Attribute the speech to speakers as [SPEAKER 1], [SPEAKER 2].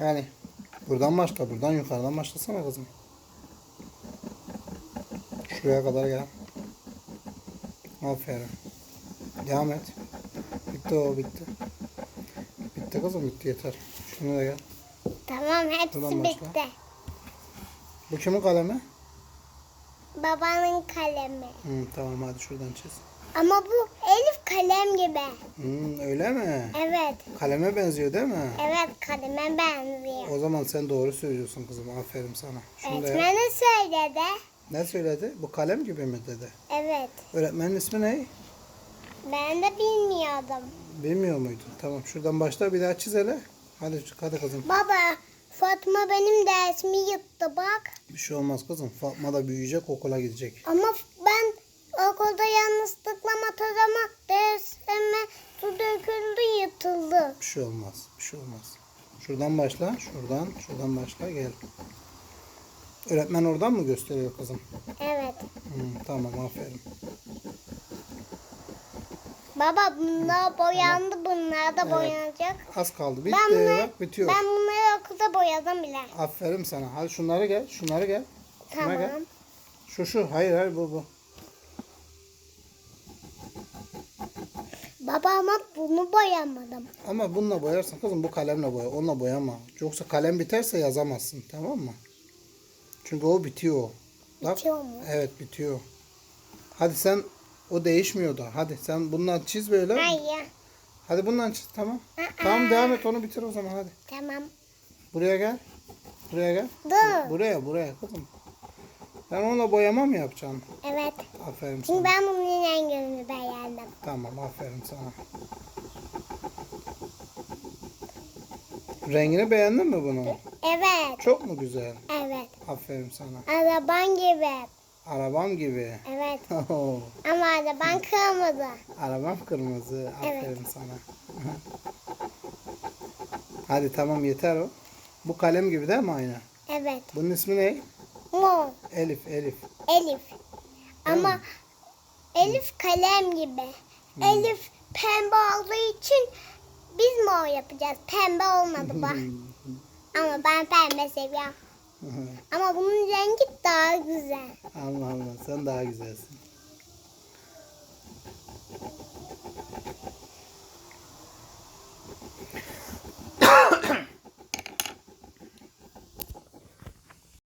[SPEAKER 1] Yani buradan başla. Buradan yukarıdan başlasana kızım. Şuraya kadar gel. Aferin. Devam et. Bitti o bitti. Bitti kızım bitti yeter. Şunu da gel.
[SPEAKER 2] Tamam hepsi
[SPEAKER 1] Buradan başla.
[SPEAKER 2] bitti.
[SPEAKER 1] Bu kimin kalemi?
[SPEAKER 2] Babanın kalemi.
[SPEAKER 1] Hı, tamam hadi şuradan çiz.
[SPEAKER 2] Ama bu Elif kalem gibi.
[SPEAKER 1] Hı, öyle mi?
[SPEAKER 2] Evet.
[SPEAKER 1] Kaleme benziyor değil mi?
[SPEAKER 2] Evet kaleme benziyor.
[SPEAKER 1] O zaman sen doğru söylüyorsun kızım. Aferin sana. Şunu da yap.
[SPEAKER 2] Söyledi.
[SPEAKER 1] Ne söyledi? Bu kalem gibi mi dedi?
[SPEAKER 2] Evet.
[SPEAKER 1] Öğretmenin ismi ne?
[SPEAKER 2] Ben de bilmiyordum.
[SPEAKER 1] Bilmiyor muydun? Tamam şuradan başla bir daha çiz hele. Hadi hadi kızım.
[SPEAKER 2] Baba Fatma benim dersimi yuttu bak.
[SPEAKER 1] Bir şey olmaz kızım. Fatma da büyüyecek okula gidecek.
[SPEAKER 2] Ama matadama dersime su döküldü yutuldu.
[SPEAKER 1] Bir şey olmaz. Bir şey olmaz. Şuradan başla. Şuradan. Şuradan başla. Gel. Öğretmen oradan mı gösteriyor kızım?
[SPEAKER 2] Evet.
[SPEAKER 1] Hı, tamam aferin.
[SPEAKER 2] Baba bunlar boyandı bunlar da
[SPEAKER 1] Evet.
[SPEAKER 2] boyanacak.
[SPEAKER 1] Az kaldı. Bitti.
[SPEAKER 2] Ben bunları,
[SPEAKER 1] Bak bitiyor.
[SPEAKER 2] ben bunları okulda boyadım bile.
[SPEAKER 1] Aferin sana. Hadi şunları gel. Şunları gel. Şuna
[SPEAKER 2] Tamam.
[SPEAKER 1] gel. Şu şu. Hayır hayır bu bu.
[SPEAKER 2] Baba ama bunu boyamadım.
[SPEAKER 1] Ama bununla boyarsın kızım. Bu kalemle boya. Onunla boyama. Yoksa kalem biterse yazamazsın. Tamam mı? Çünkü o bitiyor. Bak.
[SPEAKER 2] Bitiyor mu?
[SPEAKER 1] Evet bitiyor. Hadi sen o değişmiyor da. Hadi sen bundan çiz böyle.
[SPEAKER 2] Hayır.
[SPEAKER 1] Hadi bundan çiz tamam.
[SPEAKER 2] Aa.
[SPEAKER 1] Tamam devam et onu bitir o zaman hadi.
[SPEAKER 2] Tamam.
[SPEAKER 1] Buraya gel. Buraya gel.
[SPEAKER 2] Dur.
[SPEAKER 1] Buraya buraya kızım. Ben onunla boyama mı yapacaksın?
[SPEAKER 2] Evet.
[SPEAKER 1] Aferin sana.
[SPEAKER 2] ben bunun rengini beğendim.
[SPEAKER 1] Tamam aferin sana. Rengini beğendin mi bunun?
[SPEAKER 2] Evet.
[SPEAKER 1] Çok mu güzel?
[SPEAKER 2] Evet.
[SPEAKER 1] Aferin sana.
[SPEAKER 2] Araban gibi.
[SPEAKER 1] Arabam gibi.
[SPEAKER 2] Evet.
[SPEAKER 1] Oo,
[SPEAKER 2] Ama araban kırmızı.
[SPEAKER 1] Arabam kırmızı.
[SPEAKER 2] Evet.
[SPEAKER 1] Aferin sana. Hadi tamam yeter o. Bu kalem gibi değil mi aynı?
[SPEAKER 2] Evet.
[SPEAKER 1] Bunun ismi ne?
[SPEAKER 2] Mor.
[SPEAKER 1] Elif, Elif.
[SPEAKER 2] Elif. Ama Elif kalem gibi.
[SPEAKER 1] Hmm.
[SPEAKER 2] Elif pembe olduğu için biz mor yapacağız. Pembe olmadı bu. Ama ben pembe seviyorum. Ama bunun rengi daha güzel.
[SPEAKER 1] Allah Allah sen daha güzelsin.